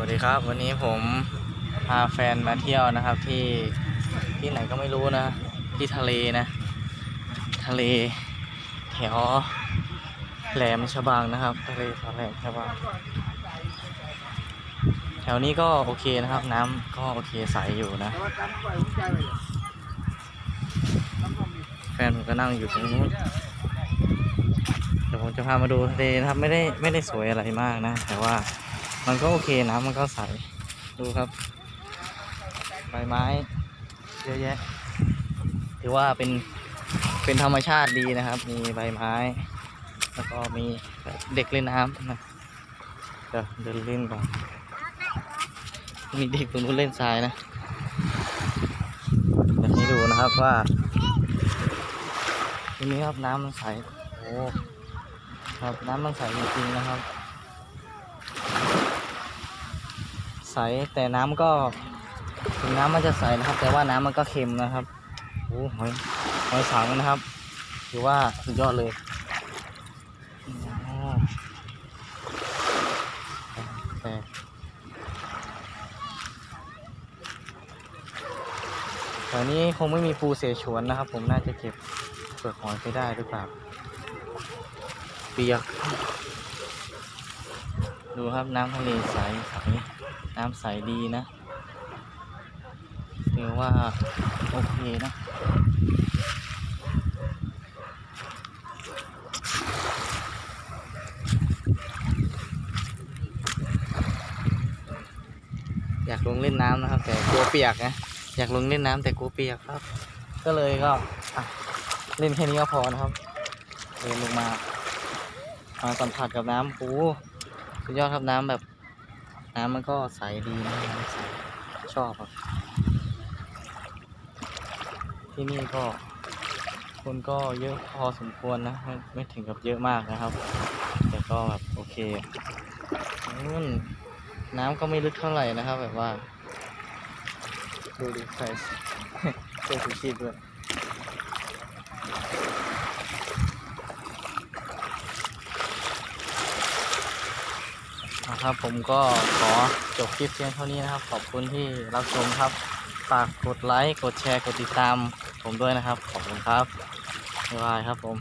วัสดีครับ วันนี้ผมพาแฟนมาเที่ยวนะครับที่ที่ไหนก็ไม่รู้นะ ที่ทะเลนะ ทะเลแถวแหลมฉบังนะครับ ทะเลแถวแหลมฉบังแถวนี้ก็โอเคนะครับ น้ำก็โอเคใสอยู่นะ แฟนผมก็นั่งอยู่ตรงนู้นเดี๋ยวผมจะพามาดูทะเลนะครับไม่ได้ไม่ได้สวยอะไรมากนะ แต่ว่า มันก็โอเคนะมันก็ใส ดูครับ ใบไม้เยอะแยะ ถือว่าเป็น เป็นธรรมชาติดีนะครับ มีใบไม้ แล้วก็มีเด็กเล่นน้ำนะเดี๋ยวเดินเล่นก่อน มีเด็กตรงนู้นเล่นทรายนะเดี๋ยวให้ดูนะครับว่าทีนี้ครับน้ำมันใส โอ้ ครับน้ำมันใสจริงๆนะครับ ใสแต่น้ำก็ถึงน้ำมันจะใสนะครับ แต่ว่าน้ำมันก็เค็มนะครับโอ้หอยหอยสังนะครับถือว่าสุดยอดเลยโอ้แต่แถวนี้คงไม่มีปูเสฉวนนะครับ ผมน่าจะเก็บเปลือกหอยไปได้หรือเปล่าเปียกดูครับน้ำทะเลใสใส น้ำใสดีนะถือว่า โอเคนะอยากลงเล่นน้ำนะครับ แต่กลัวเปียกนะอยากลงเล่นน้ำแต่กลัวเปียกครับ ก็เลยก็เล่นแค่นี้ก็พอนะครับเดินลงมามาสัมผัสกับน้ำปูสุดยอดครับน้ำแบบ น้ำมันก็ใสดีนะน้ำใสชอบครับ ที่นี่ก็คนก็เยอะพอสมควรนะไม่ไม่ถึงกับเยอะมากนะครับ แต่ก็แบบโอเคนู่นน้ำก็ไม่ลึกเท่าไหร่นะครับ แบบว่า ดูดิใส่เสื้อชูชีพด้วย นะครับ ผมก็ขอจบคลิปเพียงเท่านี้นะครับ ขอบคุณที่รับชมครับ ฝากกดไลค์ กดแชร์ กดติดตาม ผมด้วยนะครับ ขอบคุณครับบ๊ายบายครับผม